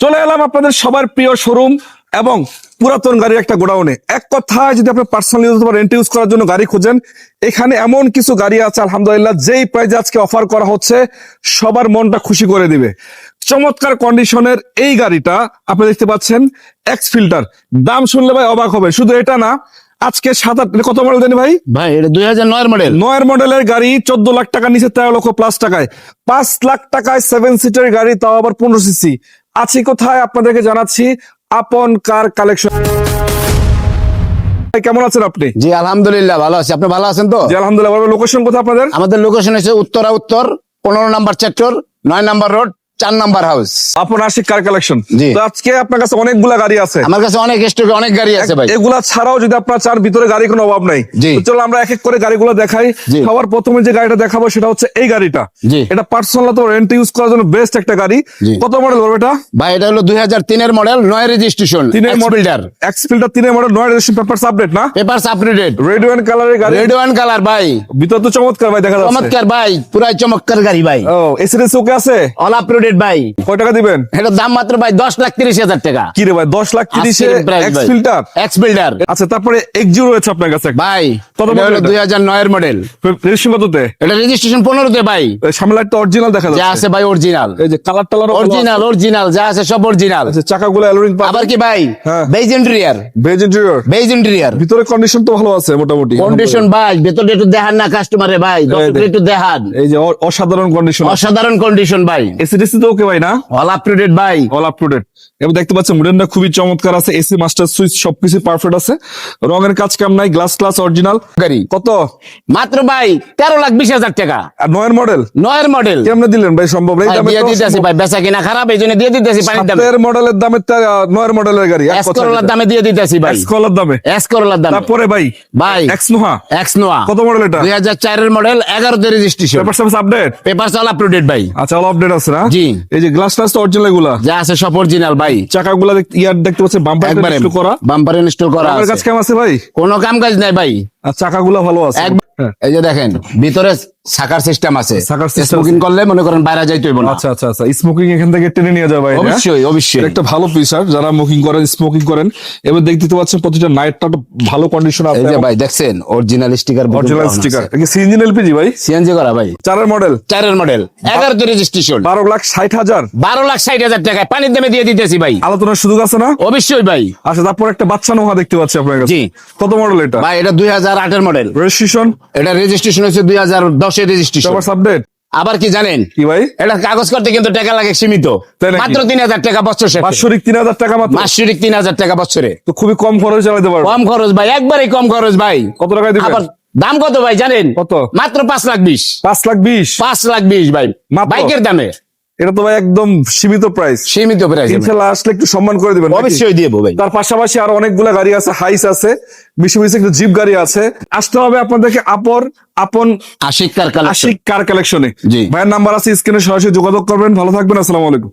চলে এলাম আপনাদের সবার প্রিয় শোরুম এবং পুরাতন গাড়ির একটা গোডাউনে। এক কথায় যদি আপনি পার্সোনাল রেন্ট ইউজ করার জন্য গাড়ি খুঁজেন এখানে এমন কিছু গাড়ি আছে আলহামদুলিল্লাহ যেই প্রাইজে আজকে অফার করা হচ্ছে সবার মনটা খুশি করে দিবে। চমৎকার কন্ডিশনের এই গাড়িটা আপনি দেখতে পাচ্ছেন এক্স ফিল্টার দাম শুনলে ভাই অবাক হবে শুধু এটা না আজকে সাত আট কত মডেল জানি ভাই? ভাই এটা দুই হাজার নয়ের মডেল নয়ের মডেলের গাড়ি চোদ্দ লাখ টাকা নিচে তেরো লক্ষ প্লাস টাকায়। পাঁচ লাখ টাকায় সেভেন সিটের গাড়ি তাও আবার পনেরো সিসি আছি কোথায়? আপনাদেরকে জানাচ্ছি আপন কার কালেকশন কেমন আছেন আপনি? জি আলহামদুলিল্লাহ ভালো আছি। আপনি ভালো আছেন তো? জি আলহামদুলিল্লাহ। লোকেশন কোথায় আপনাদের? আমাদের লোকেশন হচ্ছে উত্তরা উত্তর পনেরো নাম্বার সেক্টর নয় নাম্বার রোড চার number house Apon Ashiq car collection জি। তো আজকে আপনার কাছে অনেকগুলা গাড়ি আছে। আমার কাছে অনেক স্টকে অনেক গাড়ি আছে ভাই। এগুলা ছাড়াও যদি আপনার চার ভিতরে গাড়ি কোনো অভাব নাই তো চলো আমরা এক এক করে গাড়িগুলো দেখাই। সবার প্রথমে যে গাড়িটা দেখাবো সেটা হচ্ছে এই গাড়িটা। এটা পার্সোনাল তো রেন্ট ইউজ করার জন্য বেস্ট একটা গাড়ি। কত মডেল হবে এটা? ভাই এটা হলো দুই হাজার তিনের মডেল নয় রেজিস্ট্রেশন তিনের মডেলটার এক্স তিনের মডেল নয় রেজিস্ট্রেশন পেপারস আপডেট না? পেপার আপডেটেড রেড ওয়ান কালারের গাড়ি। রেড ওয়ান কালার ভাই। ভিতর তো চমৎকার ভাই দেখা যাচ্ছে। চমৎকার ভাই। পুরাই চমৎকার গাড়ি ভাই। ও এসিডেন্স ওকে আছে? অল আপডেটেড ভাই। কয় টাকা দিবেন? এটা দাম মাত্র ভাই দশ লাখ তিরিশ হাজার টাকা। কি রে ভাই দশ লাখ তিরিশে ফিল্টার এক্স বিল্ডার আচ্ছা তারপরে এক্স রয়েছে আপনার কাছে। ভাই কত কত model হলো এটা? দুই হাজার নয়ের মডেল রেজিস্ট্রেশন কততে? এটা রেজিস্ট্রেশন পনেরোতে ভাই। সামনে লাইট অরিজিনাল দেখা যাচ্ছে। আছে ভাই অরিজিনাল এই যে কালার টালার অরিজিনাল অরিজিনাল যা আছে সব অরিজিনাল চাকাগুলো অ্যালোরিং আবার কি ভাই? হ্যাঁ। Beige interior beige interior beige interior ভিতরে কন্ডিশন তো ভালো আছে মোটামুটি। কন্ডিশন ভাই ভেতরে একটু দেখান না কাস্টমারে ভাই। একটু দেখান। এই যে অসাধারণ কন্ডিশন অসাধারণ কন্ডিশন ভাই। এসিডিসি তো ওকে ভাই না? অল আপ টু ডেট ভাই। অল আপ টু ডেট এবং দেখতে পাচ্ছেন মুডেনটা খুবই চমৎকার আছে এসি মাস্টার সুইচ সবকিছু পারফেক্ট আছে। রঙের কাজ কাম নাই গ্লাস ক্লাস অরিজিনাল গাড়ি। কত? মাত্র ভাই তেরো লাখ বিশ হাজার টাকা। আর নয়ের মডেল নয়ের মডেল কেমনে দিলেন ভাই সম্ভব? এই দামে দিয়ে দিতেছি ভাই বেচা কিনা খারাপ এই জন্য দিয়ে দিতেছি পানির দামে। সাতের মডেলের দামে নয়ের মডেলের গাড়ি এক এস কথা করোলার যেটা। দামে দিয়ে দিতেছি ভাই। এক্স দামে? এস দামে। তারপরে ভাই? ভাই। এক্স নোহা কত মডেল এটা? দুই হাজার চারের মডেল এগারোতে registration paper service update paper all up to date ভাই। আচ্ছা অল আপডেট আছে না? জি। এই যে গ্লাস টাস তো অরিজিনালগুলা যা আছে সব অরিজিনাল ভাই। চাকাগুলা ইয়ার দেখতে পাচ্ছেন বাম্পার একবারে করা। বাম্পার ইনস্টল করা আমার কাছে কেমন আছে ভাই? কোনো কাম কাজ নাই ভাই। আর চাকাগুলা ভালো আছে। হ্যাঁ। এই যে দেখেন ভিতরে সাকার সিস্টেম আছে। স্মোকিং করলে মনে করেন বাইরে যাইতে হইব না। আচ্ছা আচ্ছা আচ্ছা। স্মোকিং এখান থেকে টেনে নিয়ে যাবে হ্যাঁ? অবশ্যই অবশ্যই। একটা ভালো ফিচার যারা মুকিং করেন স্মোকিং করেন। এবার দেখতে তো পাচ্ছেন প্রতিটা নাইটটা ভালো কন্ডিশন আছে। এই যে ভাই দেখছেন original sticker original sticker CNG LPG ভাই? সিএনজি করা ভাই। চারের মডেল চারের মডেল 11 তে রেজিস্ট্রেশন 12 লাখ 60 হাজার। 12 লাখ 60 হাজার টাকায় পানির দামে দিয়ে দিতেছি ভাই। আলোচনা সুযোগ আছে না? অবশ্যই ভাই। আচ্ছা তারপর একটা বাচ্চা নোহা দেখতে পাচ্ছি আপনার কাছে। কত মডেল এটা? ভাই এটা 2008 এর মডেল রেজিস্ট্রেশন এটা রেজিস্ট্রেশন হচ্ছে 2010 মাসে রেজিস্ট্রেশন আপডেট আবার কি জানেন? কি ভাই? এটা কাগজ করতে কিন্তু টাকা লাগে সীমিত। মাত্র তিন হাজার টাকা বছর বাৎসরিক তিন হাজার টাকা মাত্র? বাৎসরিক তিন হাজার টাকা বছরে। তো খুবই কম খরচ চালাতে পারব। কম খরচ ভাই একবারই কম খরচ ভাই। কত টাকা দিবেন? দাম কত ভাই জানেন? কত? মাত্র পাঁচ লাখ বিশ। পাঁচ লাখ বিশ। পাঁচ লাখ বিশ ভাই। বাইকের দামে। এটা তো ভাই একদম সীমিত প্রাইস সীমিত প্রাইস ইনশাআল্লাহ আসলে একটু সম্মান করে দিবেন অবশ্যই দিয়ে ভাই। তার পাশাপাশি আরও অনেকগুলা গাড়ি আছে হাইস আছে বিশেষ বেশি একটু জিপ গাড়ি আছে। আসতে হবে আপনাদেরকে আপর আপন Ashik car collection Ashik car কালেকশনে। ভাইয়ের নাম্বার আছে স্ক্রিনে সরাসরি যোগাযোগ করবেন। ভালো থাকবেন আসসালামু আলাইকুম।